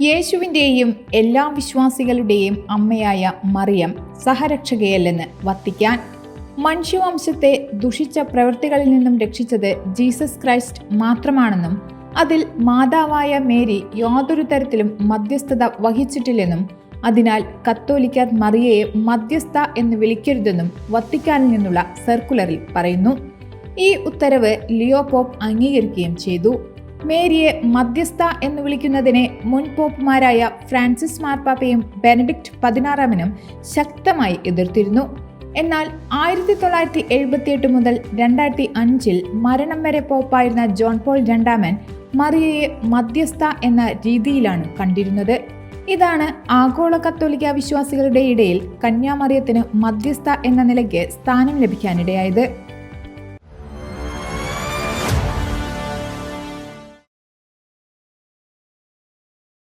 യേശുവിന്റെയും എല്ലാ വിശ്വാസികളുടെയും അമ്മയായ മറിയം സഹരക്ഷകയല്ലെന്ന് വത്തിക്കാൻ മനുഷ്യവംശത്തെ ദുഷിച്ച പ്രവൃത്തികളിൽ നിന്നും രക്ഷിച്ചത് ജീസസ് ക്രൈസ്റ്റ് മാത്രമാണെന്നും അതിൽ മാതാവായ മേരി യാതൊരു തരത്തിലും മധ്യസ്ഥത വഹിച്ചിട്ടില്ലെന്നും അതിനാൽ കത്തോലിക്കർ മറിയയെ മധ്യസ്ഥ എന്ന് വിളിക്കരുതെന്നും വത്തിക്കാനിൽ നിന്നുള്ള സർക്കുലറിൽ പറയുന്നു. ഈ ഉത്തരവ് ലിയോ പോപ്പ് അംഗീകരിക്കുകയും ചെയ്തു. മേരിയെ മധ്യസ്ഥ എന്ന് വിളിക്കുന്നതിനെ മുൻ പോപ്പുമാരായ ഫ്രാൻസിസ് മാർപ്പാപ്പയും ബെനഡിക്ട് പതിനാറാമനും ശക്തമായി എതിർത്തിരുന്നു. എന്നാൽ ആയിരത്തി തൊള്ളായിരത്തി എഴുപത്തിയെട്ട് മുതൽ രണ്ടായിരത്തി അഞ്ചിൽ മരണം വരെ പോപ്പായിരുന്ന ജോൺ പോൾ രണ്ടാമൻ മറിയയെ മധ്യസ്ഥ എന്ന രീതിയിലാണ് കണ്ടിരുന്നത്. ഇതാണ് ആഗോള കത്തോലിക്ക വിശ്വാസികളുടെ ഇടയിൽ കന്യാമറിയത്തിന് മധ്യസ്ഥ എന്ന നിലയ്ക്ക് സ്ഥാനം ലഭിക്കാനിടയായത്.